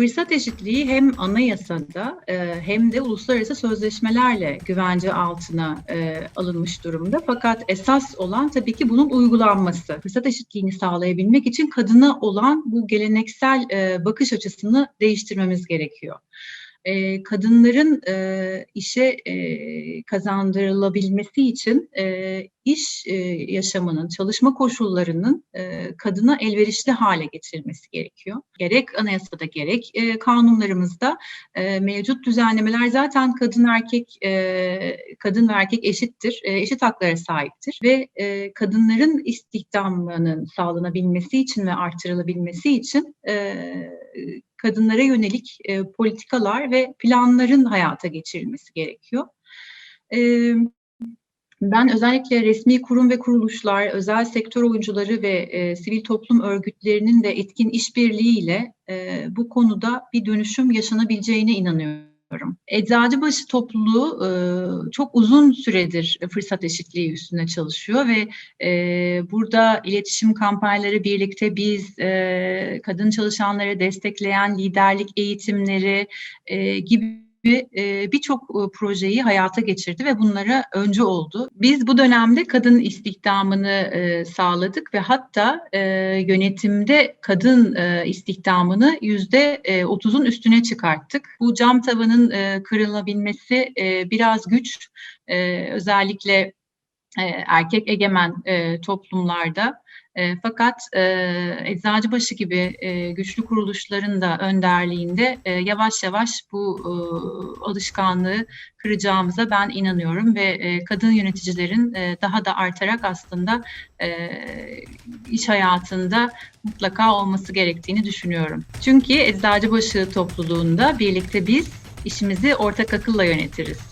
Fırsat eşitliği hem anayasada e, hem de uluslararası sözleşmelerle güvence altına e, alınmış durumda. Fakat esas olan tabii ki bunun uygulanması. Fırsat eşitliğini sağlayabilmek için kadına olan bu geleneksel e, bakış açısını değiştirmemiz gerekiyor. E, kadınların e, işe e, kazandırılabilmesi için e, iş e, yaşamının, çalışma koşullarının e, kadına elverişli hale getirilmesi gerekiyor. Gerek anayasada gerek e, kanunlarımızda e, mevcut düzenlemeler zaten kadın erkek e, kadın ve erkek eşittir, e, eşit haklara sahiptir ve e, kadınların istihdamının sağlanabilmesi için ve artırılabilmesi için e, kadınlara yönelik e, politikalar ve planların hayata geçirilmesi gerekiyor. E, ben özellikle resmi kurum ve kuruluşlar, özel sektör oyuncuları ve e, sivil toplum örgütlerinin de etkin işbirliğiyle e, bu konuda bir dönüşüm yaşanabileceğine inanıyorum. Eczacıbaşı topluluğu e, çok uzun süredir fırsat eşitliği üstüne çalışıyor ve e, burada iletişim kampanyaları birlikte biz e, kadın çalışanları destekleyen liderlik eğitimleri gibi e, birçok e, projeyi hayata geçirdi ve bunlara öncü oldu. Biz bu dönemde kadın istihdamını e, sağladık ve hatta e, yönetimde kadın istihdamını yüzde otuzun üstüne çıkarttık. Bu cam tavanın kırılabilmesi biraz güç. Özellikle e, erkek egemen e, toplumlarda. E, fakat e, Eczacıbaşı gibi e, güçlü kuruluşların da önderliğinde e, yavaş yavaş bu e, alışkanlığı kıracağımıza ben inanıyorum ve e, kadın yöneticilerin e, daha da artarak aslında e, iş hayatında mutlaka olması gerektiğini düşünüyorum. Çünkü Eczacıbaşı topluluğunda birlikte biz işimizi ortak akılla yönetiriz.